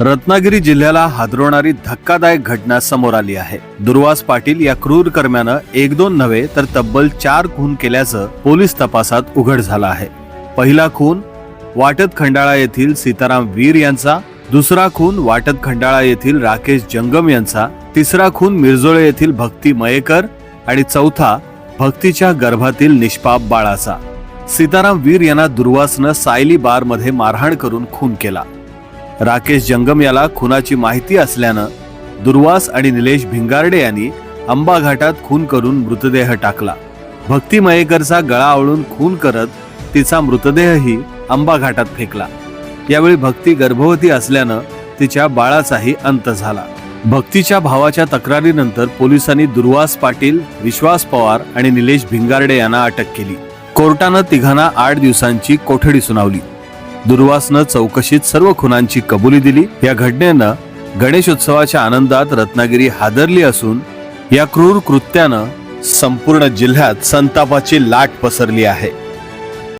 रत्नागिरी जिल्ह्याला हादरवणारी धक्कादायक घटना समोर आली आहे. दुर्वास पाटील या क्रूर कर्म्यानं एक दोन नव्हे तर तब्बल चार खून केल्याचं पोलीस तपासात उघड झालं आहे. पहिला खून वाटत खंडाळा येथील सीताराम वीर यांचा दुसरा खून वाटत खंडाळा येथील राकेश जंगम यांचा तिसरा खून मिरजोळे येथील भक्ती मयेकर आणि चौथा भक्तीच्या गर्भातील निष्पाप बाळाचा. सीताराम वीर यांना दुर्वासनं सायली बारमध्ये मारहाण करून खून केला. राकेश जंगम याला खुनाची माहिती असल्यानं दुर्वास आणि निलेश भिंगारडे यांनी आंबा घाटात खून करून मृतदेह टाकला. भक्ती मयेकरचा गळा आवळून खून करत तिचा मृतदेहही आंबा घाटात फेकला. यावेळी भक्ती गर्भवती असल्यानं तिच्या बाळाचाही अंत झाला. भक्तीच्या भावाच्या तक्रारीनंतर पोलिसांनी दुर्वास पाटील विश्वास पवार आणि निलेश भिंगारडे यांना अटक केली. कोर्टानं तिघांना आठ दिवसांची कोठडी सुनावली. दुर्वासनं चौकशीत सर्व खुनांची कबुली दिली. या घटनेनं गणेशोत्सवाच्या आनंदात रत्नागिरी हादरली असून या क्रूर कृत्यानं संपूर्ण जिल्ह्यात संतापाची लाट पसरली आहे.